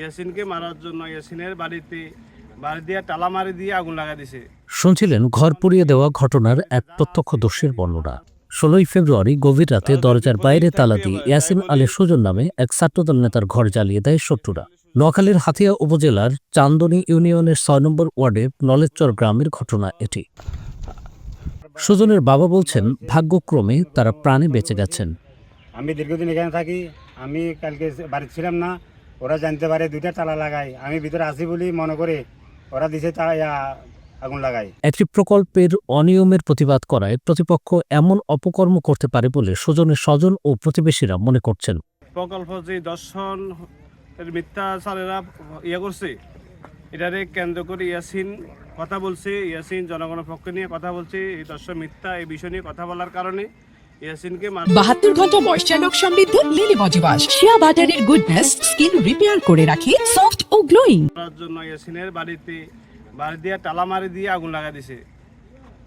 ইয়াসিনকে মারার জন্য ইয়াসিনের বাড়িতে বাড়ি দিয়ে টালা মারি দিয়ে আগুন লাগা দিছে। শুনছিলেন ঘর পুড়িয়ে দেওয়া ঘটনার এক প্রত্যক্ষদর্শীর বর্ণনা। ষোলোই ফেব্রুয়ারি গভীর রাতে দরজার বাইরে তালা দিয়ে ইয়াসিন আলী সুজন নামে এক ছাত্রদল নেতার ঘর জ্বালিয়ে দেয় শত্রুরা। নোয়াখালীর হাতিয়া উপজেলার চান্দনী ইউনিয়নের ছয় নম্বর ওয়ার্ডে নলেজচর গ্রামের ঘটনা এটি। সুজনের বাবা বলছেন ভাগ্যক্রমে তারা প্রাণে বেঁচে গেছেন। আমি দীর্ঘদিন এখানে থাকি আমি কালকে বাড়িতে ছিলাম না ওরা জানতে পারে দুইটা তালা লাগাই। আমি ভিতরে আসি বলি মনে করে ওরা দিছে তা আগুন লাগাই। একটি প্রকল্পের অনিয়মের প্রতিবাদ করায় প্রতিপক্ষ এমন অপকর্ম করতে পারে বলে সুজনের স্বজন ও প্রতিবেশীরা মনে করছেন। প্রকল্প যে দর্শন এর মিথ্যাচারেরা ইয়ে করছে এটারে কেন্দ্র করে ইয়াসিন কথা বলছে। ইয়াসিন জনগণের পক্ষে নিয়ে কথা বলছে। এই দর্শন মিথ্যা এই বিষয় নিয়ে কথা বলার কারণে বাহাত্তর ঘণ্টা ময়শ্চার লোক সমৃদ্ধ লিলি বজবাস শিয়া বাটারের গুডনেস স্কিন রিপেয়ার করে রাখে সফট ও গ্লোয়িং করার জন্য ইয়াসিনের বাড়িতে বাড়ি দিয়ে টালা মারি দিয়ে আগুন লাগা দিছে।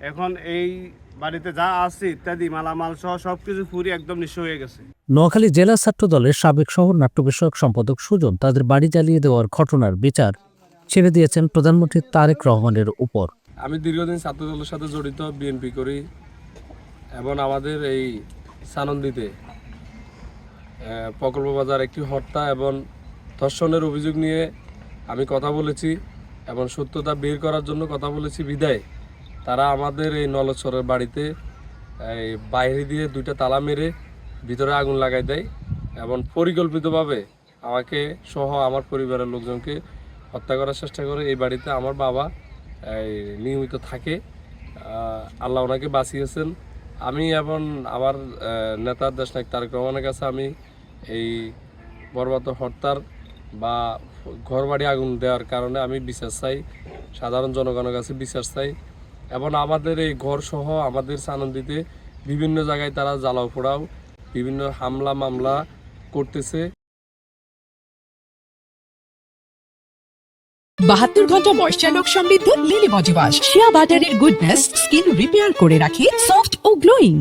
এখন এই বাড়িতে যা আছে ইত্যাদি মালামাল সহ সব কিছু পুরি একদম নিঃস্ব হয়ে গেছে। নোয়াখালী জেলা ছাত্র দলের সাবেক শহর নাট্য বিষয়ক সম্পাদক সুজন তাদের বাড়ি জ্বালিয়ে দেওয়ার ঘটনার বিচার ছেড়ে দিয়েছেন প্রধানমন্ত্রী তারেক রহমানের উপর। আমি দীর্ঘদিন ছাত্র দলের সাথে জড়িত বিএনপি করি। এবং আমাদের এই সানন্দিতে প্রকল্প বাজার একটি হত্যা এবং ধর্ষণের অভিযোগ নিয়ে আমি কথা বলেছি এবং সত্যতা বের করার জন্য কথা বলেছি বিদায়। তারা আমাদের এই নলছরের বাড়িতে এই বাইরে দিয়ে দুইটা তালা মেরে ভিতরে আগুন লাগাই দেয় এবং পরিকল্পিতভাবে আমাকে সহ আমার পরিবারের লোকজনকে হত্যা করার চেষ্টা করে। এই বাড়িতে আমার বাবা নিয়মিত থাকে। আল্লাহ ওনাকে বাঁচিয়েছেন। আমি এবং আমার নেতা দেশনায়ক তারেক রহমানের কাছে আমি এই বরবাদ হত্যার বা ঘরবাড়ি আগুন দেওয়ার কারণে আমি বিচার চাই, সাধারণ জনগণের কাছে বিচার চাই এবং আমাদের এই ঘর সহ আমাদের সানন্দিতে বিভিন্ন জায়গায় তারা জ্বালাও পোড়াও, বিভিন্ন হামলা মামলা করতেছে। বাহাত্তর ঘণ্টা ময়শ্চার সমৃদ্ধ লিলি বজবাস শিয়া বাটারের গুডনেস স্কিন রিপেয়ার করে রাখে সফট ও গ্লোয়িং